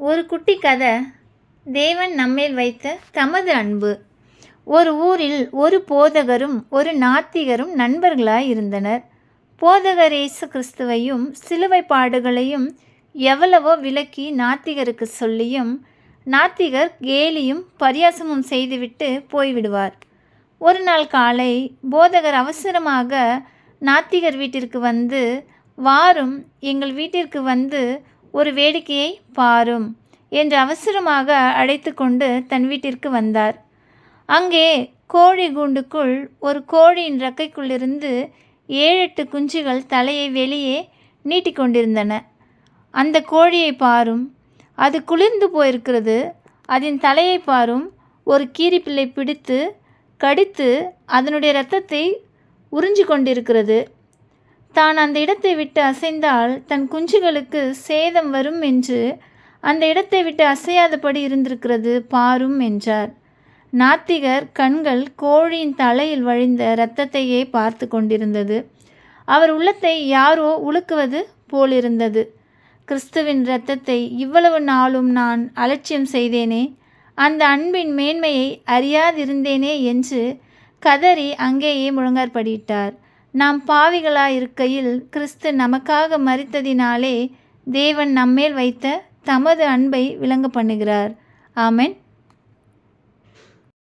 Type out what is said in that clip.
ஒரு குட்டி கதை தேவன் நம்மேல் வைத்த தமது அன்பு. ஒரு ஊரில் ஒரு போதகரும் ஒரு நாத்திகரும் நண்பர்களாய் இருந்தனர். போதகர் இயேசு கிறிஸ்துவையும் சிலுவை பாடுகளையும் எவ்வளவோ விலக்கி நாத்திகருக்கு சொல்லியும் நாத்திகர் கேலியும் பரியாசமும் செய்துவிட்டு போய்விடுவார். ஒரு நாள் காலை போதகர் அவசரமாக நாத்திகர் வீட்டிற்கு வந்து வாரும் எங்கள் வீட்டிற்கு வந்து ஒரு வேடிக்கையை பாரும் என்று அவசரமாக அழைத்து கொண்டு தன் வீட்டிற்கு வந்தார். அங்கே கோழி கூண்டுக்குள் ஒரு கோழியின் ரக்கைக்குள்ளிருந்து ஏழெட்டு குஞ்சுகள் தலையை வெளியே நீட்டிக்கொண்டிருந்தன அந்த கோழியை பாரும். அது குளிர்ந்து போயிருக்கிறது. அதன் தலையை பாரும். ஒரு கீரிப்பிள்ளை பிடித்து கடித்து அதனுடைய இரத்தத்தை உறிஞ்சு கொண்டிருக்கிறது. தான் அந்த இடத்தை விட்டு அசைந்தால் தன் குஞ்சுகளுக்கு சேதம் வரும் என்று அந்த இடத்தை விட்டு அசையாதபடி இருந்திருக்கிறது பாரும் என்றார். நாத்திகர் கண்கள் கோழியின் தலையில் வழிந்த இரத்தத்தையே பார்த்து கொண்டிருந்தது. அவர் உள்ளத்தை யாரோ உலுக்குவது போலிருந்தது. கிறிஸ்துவின் இரத்தத்தை இவ்வளவு நாளும் நான் அலட்சியம் செய்தேனே அந்த அன்பின் மேன்மையை அறியாதிருந்தேனே என்று கதறி அங்கேயே முழங்காற்படியிட்டார். நாம் பாவிகளாயிருக்கையில் கிறிஸ்து நமக்காக மறித்ததினாலே தேவன் நம்மேல் வைத்த தமது அன்பை விளங்க பண்ணுகிறார். ஆமென்.